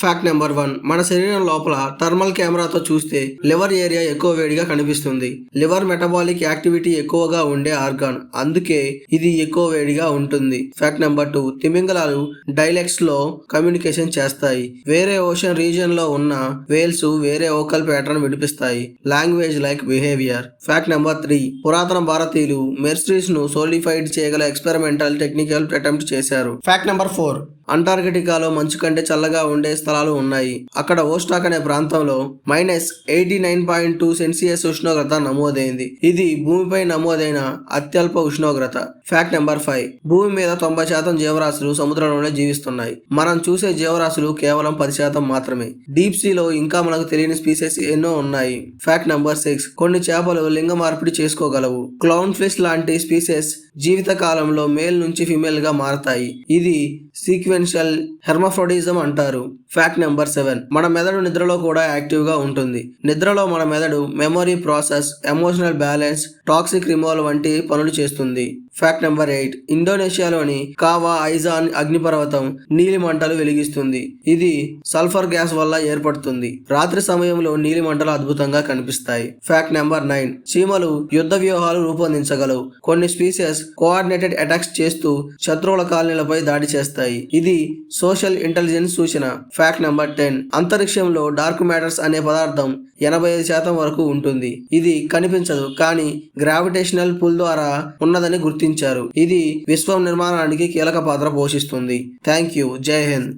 Fact number one మన శరీరం లోపల థర్మల్ కెమెరాతో చూస్తే లివర్ ఏరియా ఎక్కువ వేడిగా కనిపిస్తుంది. లివర్ మెటబాలిక్ యాక్టివిటీ ఎక్కువగా ఉండే ఆర్గాన్. అందుకే ఇది ఎక్కువ వేడిగా ఉంటుంది. ఫ్యాక్ట్ నెంబర్ టూ తిమింగలాలు డైలెక్ట్స్లో కమ్యూనికేషన్ చేస్తాయి. వేరే ఓషన్ రీజియన్లో ఉన్న వేల్స్ వేరే vocal pattern వినిపిస్తాయి language like behaviour fact number three పురాతన భారతీయులు మెర్స్ట్రీస్ను సోలిఫైడ్ చేయగల ఎక్స్పెరిమెంటల్ టెక్నికల్ అటెంప్ట్ చేశారు. ఫ్యాక్ట్ నెంబర్ ఫోర్ అంటార్కిటికాలో మంచు కంటే చల్లగా ఉండే స్థలాలు ఉన్నాయి. అక్కడ ఓస్టాక్ అనే ప్రాంతంలో minus eighty nine point two Celsius ఉష్ణోగ్రత నమోదైంది. ఇది భూమిపై నమోదైన అత్యల్ప ఉష్ణోగ్రత. Fact number five. భూమి మీద తొంభై శాతం జీవరాశులు సముద్రంలోనే జీవిస్తున్నాయి. మనం చూసే జీవరాశులు కేవలం పది శాతం మాత్రమే. డీప్ సీలో ఇంకా మనకు తెలియని స్పీసెస్ ఎన్నో ఉన్నాయి. Fact number six. కొన్ని చేపలు లింగ మార్పిడి చేసుకోగలవు. క్లౌన్ ఫిష్ లాంటి స్పీసెస్ జీవిత కాలంలో మేల్ నుంచి ఫిమేల్గా మారతాయి. ఇది ఇన్ఫ్లుయెన్షియల్ హెర్మఫ్రోడిజం అంటారు. ఫ్యాక్ట్ నెంబర్ సెవెన్ మన మెదడు నిద్రలో కూడా యాక్టివ్గా ఉంటుంది. నిద్రలో మన మెదడు memory process emotional balance toxic removal వంటి పనులు చేస్తుంది. Fact number eight. ఇండోనేషియాలోని కావా ఐజాన్ అగ్నిపర్వతం నీలి మంటలు వెలిగిస్తుంది. ఇది సల్ఫర్ గ్యాస్ వల్ల ఏర్పడుతుంది. రాత్రి సమయంలో నీలి మంటలు అద్భుతంగా కనిపిస్తాయి. Fact number nine. చీమలు యుద్ధ వ్యూహాలు రూపొందించగలవు. కొన్ని స్పీసెస్ కోఆర్డినేటెడ్ అటాక్స్ చేస్తూ శత్రువుల కాలనీలపై దాడి చేస్తాయి. ఇది సోషల్ ఇంటెలిజెన్స్ సూచన. Fact number ten. అంతరిక్షంలో డార్క్ మ్యాటర్స్ అనే పదార్థం ఎనభై ఐదు శాతం వరకు ఉంటుంది. ఇది కనిపించదు కానీ గ్రావిటేషనల్ పుల్ ద్వారా ఉన్నదని గుర్తించారు ఇది విశ్వం నిర్మాణానికి కీలక పాత్ర పోషిస్తుంది. థ్యాంక్ యూ జై హింద్.